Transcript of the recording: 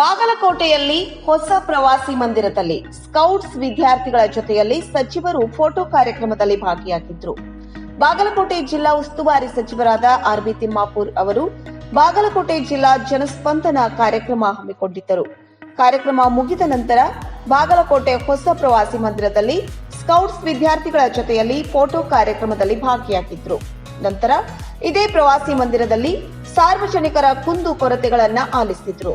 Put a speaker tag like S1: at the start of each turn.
S1: ಬಾಗಲಕೋಟೆಯಲ್ಲಿ ಹೊಸ ಪ್ರವಾಸಿ ಮಂದಿರದಲ್ಲಿ ಸ್ಕೌಟ್ಸ್ ವಿದ್ಯಾರ್ಥಿಗಳ ಜೊತೆಯಲ್ಲಿ ಸಚಿವರು ಫೋಟೋ ಕಾರ್ಯಕ್ರಮದಲ್ಲಿ ಭಾಗಿಯಾಗಿದ್ರು. ಬಾಗಲಕೋಟೆ ಜಿಲ್ಲಾ ಉಸ್ತುವಾರಿ ಸಚಿವರಾದ ಆರ್ ಬಿ ತಿಮ್ಮಾಪುರ್ ಅವರು ಬಾಗಲಕೋಟೆ ಜಿಲ್ಲಾ ಜನಸ್ಪಂದನ ಕಾರ್ಯಕ್ರಮ ಹಮ್ಮಿಕೊಂಡಿದ್ದರು. ಕಾರ್ಯಕ್ರಮ ಮುಗಿದ ನಂತರ ಬಾಗಲಕೋಟೆ ಹೊಸ ಪ್ರವಾಸಿ ಮಂದಿರದಲ್ಲಿ ಸ್ಕೌಟ್ಸ್ ವಿದ್ಯಾರ್ಥಿಗಳ ಜೊತೆಯಲ್ಲಿ ಫೋಟೋ ಕಾರ್ಯಕ್ರಮದಲ್ಲಿ ಭಾಗಿಯಾಗಿದ್ರು. ನಂತರ ಇದೇ ಪ್ರವಾಸಿ ಮಂದಿರದಲ್ಲಿ ಸಾರ್ವಜನಿಕರ ಕುಂದು ಕೊರತೆಗಳನ್ನು ಆಲಿಸಿದ್ರು.